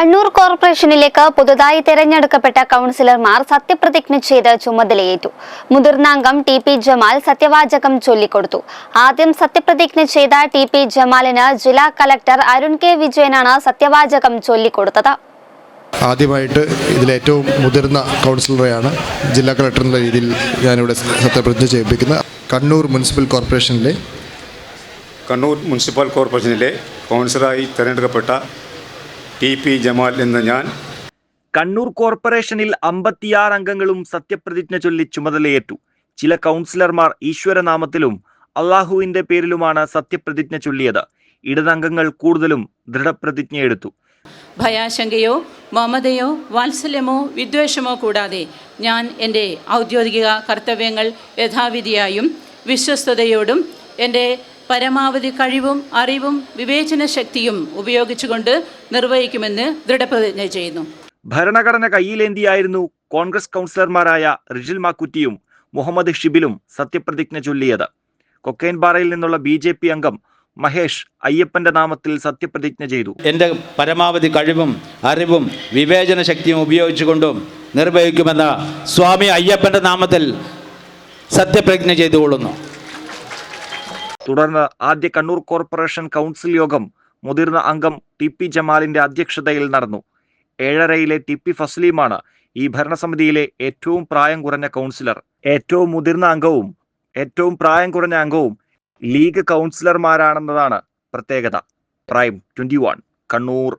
കണ്ണൂർ കോർപ്പറേഷനിലേക്ക് പുതുതായി തെരഞ്ഞെടുക്കപ്പെട്ട കൗൺസിലർമാർ സത്യപ്രതിജ്ഞ ചെയ്ത് ചുമതലയേറ്റു. മുതിർന്ന അംഗം ടി പി ജമാൽ സത്യവാചകം ചൊല്ലിക്കൊടുത്തു. ആദ്യം സത്യപ്രതിജ്ഞ ചെയ്ത ടി പി ജമാലിന് ജില്ലാ കലക്ടർ അരുൺ കെ വിജയനാണ് സത്യവാചകം ചൊല്ലിക്കൊടുത്തത്. ആദ്യമായിട്ട് ഇതിലേറ്റവും മുതിർന്ന കൗൺസിലറെയാണ് ജില്ലാ കളക്ടർ എന്ന രീതിയിൽ ഞാനിവിടെ സത്യപ്രതിജ്ഞ ചെയ്യിപ്പിക്കുന്നത്. കണ്ണൂർ മുനിസിപ്പൽ കോർപ്പറേഷനിലെ കണ്ണൂർ മുനിസിപ്പൽ കോർപ്പറേഷനിലെ കൗൺസിലറായി തിരഞ്ഞെടുക്കപ്പെട്ട ടി പി ജമാൽ എന്ന ഞാൻ കണ്ണൂർ കോർപ്പറേഷനിൽ അമ്പത്തിയാറ് അംഗങ്ങളും സത്യപ്രതിജ്ഞ ചൊല്ലി ചുമതലയേറ്റു. ചില കൗൺസിലർമാർ ഈശ്വരനാമത്തിലും അള്ളാഹുവിന്റെ പേരിലുമാണ് സത്യപ്രതിജ്ഞ ചൊല്ലിയത്. ഇടതംഗങ്ങൾ കൂടുതലും ദൃഢപ്രതിജ്ഞയെടുത്തു. ഭയാശങ്കയോ മമതയോ വാത്സല്യമോ വിദ്വേഷമോ കൂടാതെ ഞാൻ എന്റെ ഔദ്യോഗിക കർത്തവ്യങ്ങൾ യഥാവിധിയായും വിശ്വസ്തയോടും എന്റെ പരമാവധി കഴിവും അറിവും വിവേചന ശക്തിയും ഉപയോഗിച്ചുകൊണ്ട് നിർവഹിക്കുമെന്ന് ദൃഢപ്രതിജ്ഞ ചെയ്യുന്നു. ഭരണഘടന കയ്യിലേന്തിയായിരുന്നു കോൺഗ്രസ് കൗൺസിലർമാരായ റിജിൽ മാക്കുറ്റിയും മുഹമ്മദ് ഷിബിലും സത്യപ്രതിജ്ഞ ചൊല്ലിയത്. കൊക്കൈൻപാറയിൽ നിന്നുള്ള ബി ജെ പി അംഗം മഹേഷ് അയ്യപ്പന്റെ നാമത്തിൽ സത്യപ്രതിജ്ഞ ചെയ്തു. എന്റെ പരമാവധി കഴിവും അറിവും വിവേചന ശക്തിയും ഉപയോഗിച്ചുകൊണ്ടും നിർവഹിക്കുമെന്ന സ്വാമി അയ്യപ്പന്റെ നാമത്തിൽ സത്യപ്രതിജ്ഞ ചെയ്തുകൊള്ളുന്നു. തുടർന്ന് ആദ്യ കണ്ണൂർ കോർപ്പറേഷൻ കൗൺസിൽ യോഗം മുതിർന്ന അംഗം ടി പി ജമാലിന്റെ അധ്യക്ഷതയിൽ നടന്നു. ഏഴരയിലെ ടി പി ഫസ്ലീമാണ് ഈ ഭരണസമിതിയിലെ ഏറ്റവും പ്രായം കുറഞ്ഞ കൗൺസിലർ. ഏറ്റവും മുതിർന്ന അംഗവും ഏറ്റവും പ്രായം കുറഞ്ഞ അംഗവും ലീഗ് കൗൺസിലർമാരാണെന്നതാണ് പ്രത്യേകത. Prime twenty Kannur.